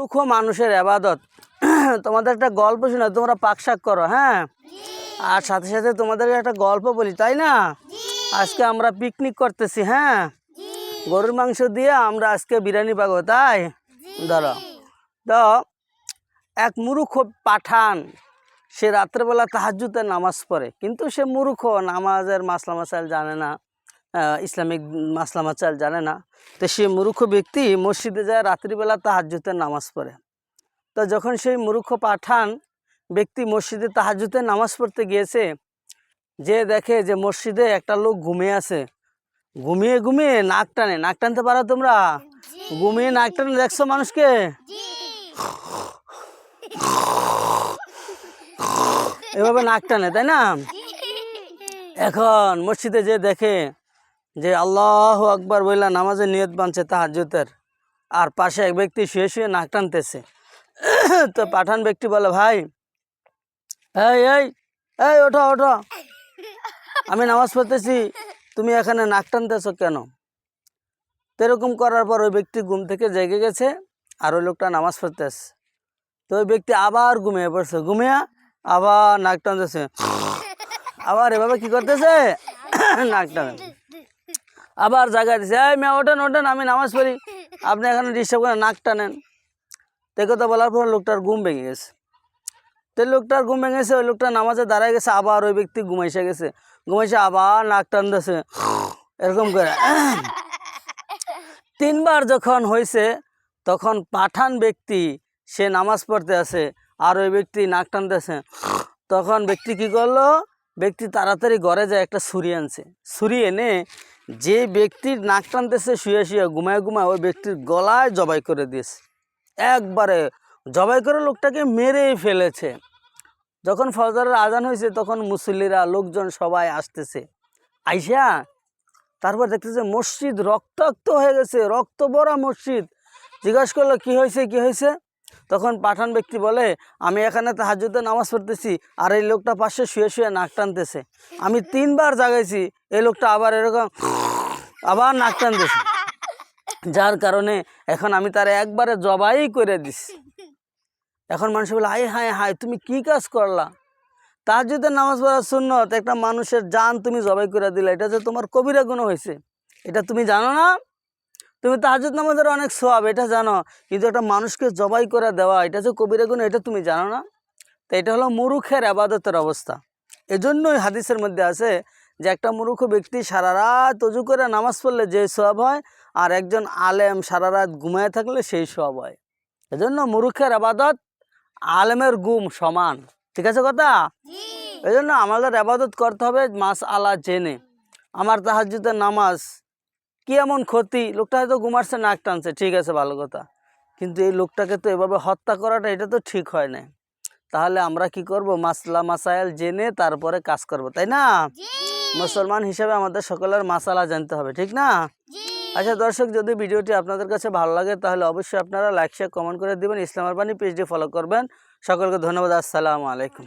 মূর্খ মানুষের আবাদত। তোমাদের একটা গল্প শোনা তোমরা পাকশাক করো হ্যাঁ? আর সাথে সাথে তোমাদের একটা গল্প বলি, তাই না? আজকে আমরা পিকনিক করতেছি হ্যাঁ? গরুর মাংস দিয়ে আমরা আজকে বিরিয়ানি পাবো তাই? ধরো। তো এক মূর্খ পাঠান, সে রাত্রেবেলা তাহাজুতে নামাজ পড়ে, কিন্তু সে মূর্খ, নামাজের মাসলা মাসাইল জানে না। ইসলামিক মাসলা মাসাইল জানে না। তো সে মূর্খ ব্যক্তি মসজিদে যায় রাত্রিবেলা তাহাজুতে নামাজ পড়ে। তো যখন সেই মূর্খ পাঠান ব্যক্তি মসজিদে তাহাজুতে নামাজ পড়তে গিয়েছে যে দেখে যে মসজিদে একটা লোক ঘুমিয়ে আছে। ঘুমিয়ে ঘুমিয়ে নাক টানে। নাক টানতে পারো তোমরা? ঘুমিয়ে নাক টানে দেখছ মানুষকে? এভাবে নাক টানে তাই না? এখন মসজিদে যে দেখে যে আল্লাহ আকবার বললা নামাজের নিয়ত বানছে তাহাজ্জুতের আর পাশে এক ব্যক্তি শুয়ে শুয়ে নাক টানতেছে। তো পাঠান ব্যক্তি বলে, ভাই, এই এই এই, ওঠো ওঠো। আমি নামাজ পড়তেছি, তুমি এখানে নাক টানতেছো কেন? তো এরকম করার পর ওই ব্যক্তি ঘুম থেকে জেগে গেছে আর ওই লোকটা নামাজ পড়তেছে। তো ওই ব্যক্তি আবার ঘুমিয়ে পড়ছে। ঘুমিয়ে আবার নাক টানতেছে। আবার এভাবে কি করতেছে? নাক টানে আবার জায়গা দিছে এই মেয়ে ওঠেন ওঠেন আমি নামাজ পড়ি। আপনি এখানে ডিস্টার্ব করে নাক টানেন তো কথা বলার পর লোকটার ঘুম ভেঙে গেছে। তো লোকটার ঘুম ভেঙে গেছে ওই লোকটা নামাজে দাঁড়ায় গেছে আবার ওই ব্যক্তি ঘুমাইসে গেছে। ঘুমাইছে আবার নাক টানতেছে। এরকম করে। তিনবার যখন হয়েছে তখন পাঠান ব্যক্তি সে নামাজ পড়তে আছে আর ওই ব্যক্তি নাক টানতেছে। তখন ব্যক্তি কি করল? ব্যক্তি তাড়াতাড়ি ঘরে যায় একটা ছুরি আনছে। ছুরি এনে যে ব্যক্তির নাক টানতেছে, শুয়ে শুয়ে ঘুমায় ঘুমায় ওই ব্যক্তির গলায় জবাই করে দিয়েছে। একবারে জবাই করে লোকটাকে মেরেই ফেলেছে। যখন ফজরের আজান হয়েছে, তখন মুসল্লিরা, লোকজন সবাই আসতেছে। আইসা তারপর দেখতেছে মসজিদ রক্তাক্ত হয়ে গেছে, রক্ত ভরা মসজিদ। জিজ্ঞাসা করল, কি হয়েছে কি হয়েছে? তখন পাঠান ব্যক্তি বলে, আমি এখানে তাহাজুতে নামাজ পড়তেছি, আর এই লোকটা পাশে শুয়ে শুয়ে নাক টানতেছে। আমি তিনবার জাগাইছি, এই লোকটা আবার এরকম আবার নাক টানতেছে। যার কারণে এখন আমি তার একবারে জবাই করে দিছি। এখন মানুষ বলে, আয়, হায় হায়, তুমি কি কাজ করলা? তাহাজুতে নামাজ পড়ার সুন্নত, একটা মানুষের জান তুমি জবাই করে দিলে, এটা যে তোমার কবিরা গুণ হয়েছে এটা তুমি জানো না? তুমি তাহাজুদ নামাজের অনেক সোয়াব এটা জানো। কিন্তু একটা মানুষকে জবাই করে দেওয়া, এটা যে কবিরা গুণ, এটা তুমি জানো না? তো এটা হলো মুরুখের আবাদতের অবস্থা। এজন্যই হাদিসের মধ্যে আছে যে একটা মুরুখ ব্যক্তি সারা রাত অজু করে নামাজ পড়লে যে সব হয় আর একজন আলেম সারা রাত ঘুমায় থাকলে সেই সব হয়। এজন্য মুরুখের আবাদত আলেমের গুম সমান। ঠিক আছে কথা? এই জন্য আমাদের আবাদত করতে হবে মাস আলা জেনে। আমার তাহাজুদের নামাজ কি এমন ক্ষতি? লোকটা হয়তো ঘুমাচ্ছে নাক টানছে। ঠিক আছে ভালো কথা। কিন্তু এই লোকটাকে তো এভাবে হত্যা করাটা এটা তো ঠিক হয় না তাহলে আমরা কি করব? মাসলা মাসাইল জেনে তারপরে কাজ করব তাই না? মুসলমান হিসেবে আমাদের সকলের মাসালা জানতে হবে ঠিক না? আচ্ছা দর্শক যদি ভিডিওটি আপনাদের কাছে ভালো লাগে তাহলে অবশ্যই আপনারা লাইক শেয়ার কমেন্ট করে দেবেন। ইসলামের বাণী পেজটি ফলো করবেন। সকলকে ধন্যবাদ আসসালামু আলাইকুম।